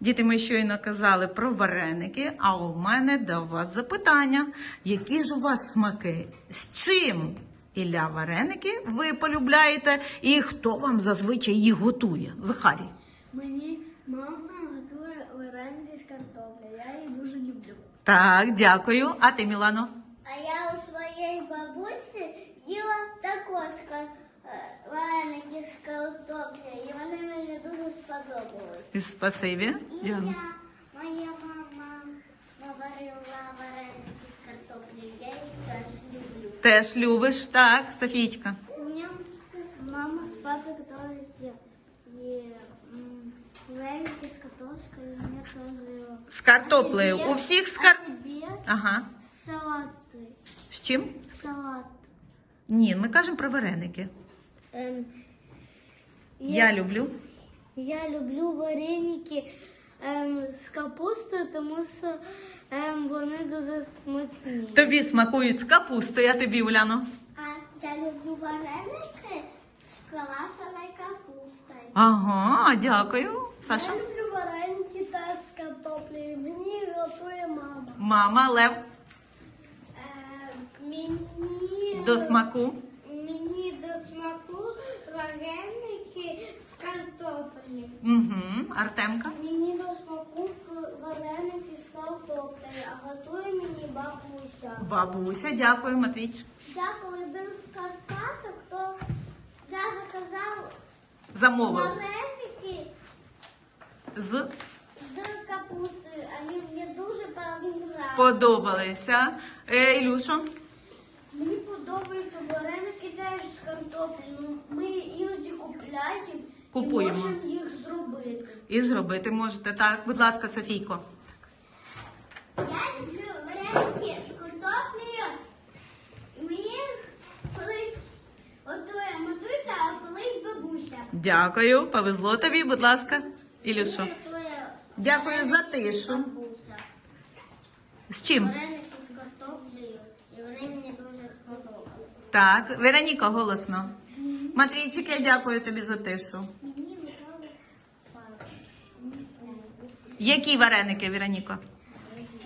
Діти, ми щойно казали про вареники, а у мене до вас запитання. Які ж у вас смаки? З чим Ілля вареники ви полюбляєте? І хто вам зазвичай їх готує? Захарій. Мені мама готує вареники з картоплею. Я її дуже люблю. Так, дякую. А ти, Мілано? Бабусі їла також е, вареники з картоплею, і вони мені дуже сподобались. Спасибі. І я, моя мама наварила вареники з картоплею, я їх теж люблю. Теж любиш, так, Софійчка. У меня мама с папой готовят и вареники и мне. З картоплею. У всіх з кар... А себе Ага. Салаты. З чим? Салат. Ні, ми кажемо про вареники. Эм, Я люблю. я люблю вареники ем, з капустою, тому що ем, вони дуже смачні. Тобі смакують з капустою, а тобі, Уляно? А я люблю вареники з квашеною капустою. Ага, дякую. Саша? Я люблю вареники та з картоплею. Мені готує мама. Мама, Лев мені, до смаку. мені до смаку вареники з картоплею. Угу. Артемка. Мені до смаку вареники з картоплею, а готує мені бабуся. Бабуся, дякую, Матвійч. Я коли був в Карпатах, то я заказав Замовив. вареники З з капустою, а мені дуже понравились. сподобалися. Е, Ілюшо? Подобаються вареники теж з картоплею. Ну, Ми іноді купляємо Купуємо. і можемо їх зробити. І зробити можете. Так, будь ласка, Софійко. Я люблю вареники з картоплею. Мені колись готує матуся, а колись бабуся. Дякую. Повезло тобі, будь ласка. Ілюшо. Дякую за тишу. Бабуся. З чим? Вареники з картоплею, і вони мені дуже сподобались. Так, Вероніка, голосно. Матвійчик, я дякую тобі за тишу. Які вареники, Вероніко?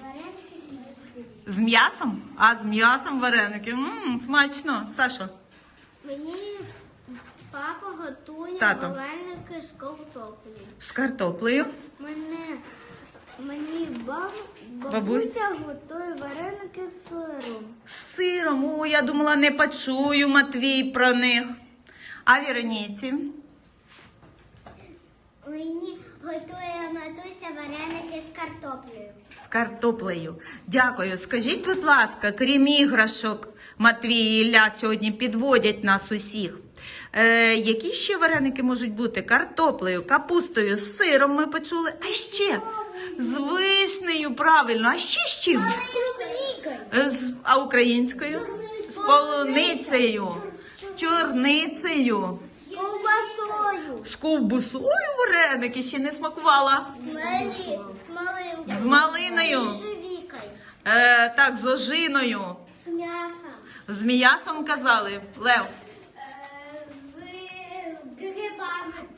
Вареники з м'ясом? А з м'ясом вареники. Мм, смачно. Сашо. Мені папа готує Тато. вареники з картоплею. З картоплею. Мене мені баб, Бабусь? бабуся готує вареники з сиром. З сиром. О, я думала, не почую Матвій про них. А Вероніці? Мені готує матуся вареники з картоплею. З картоплею. Дякую. Скажіть, будь ласка, крім іграшок, Матвій і Ілля сьогодні підводять нас усіх. Е, які ще вареники можуть бути? Картоплею, капустою, з сиром ми почули. А ще з вишнею, правильно. А ще з чим? З, а українською? З полуницею, з чорницею, З ковбасою. з ковбусою вареники ще не смакувала. З малі, з малинкою. З малиною. З живікою. Е, так, з ожиною. З м'ясом. З м'ясом казали, Лев.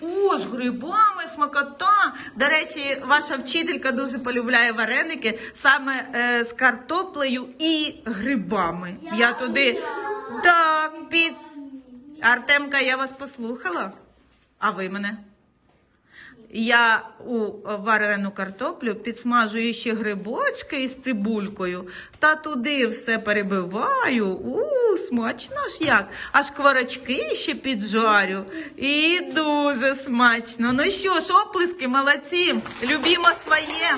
О, з грибами, смакота. До речі, ваша вчителька дуже полюбляє вареники саме е, з картоплею і грибами. Я туди так під Артемка, я вас послухала. А ви мене? Я у варену картоплю підсмажую ще грибочки із цибулькою та туди все перебиваю. У, смачно ж як. Аж кварочки ще піджарю. І дуже смачно. Ну що ж, оплески, молодці. Любімо своє.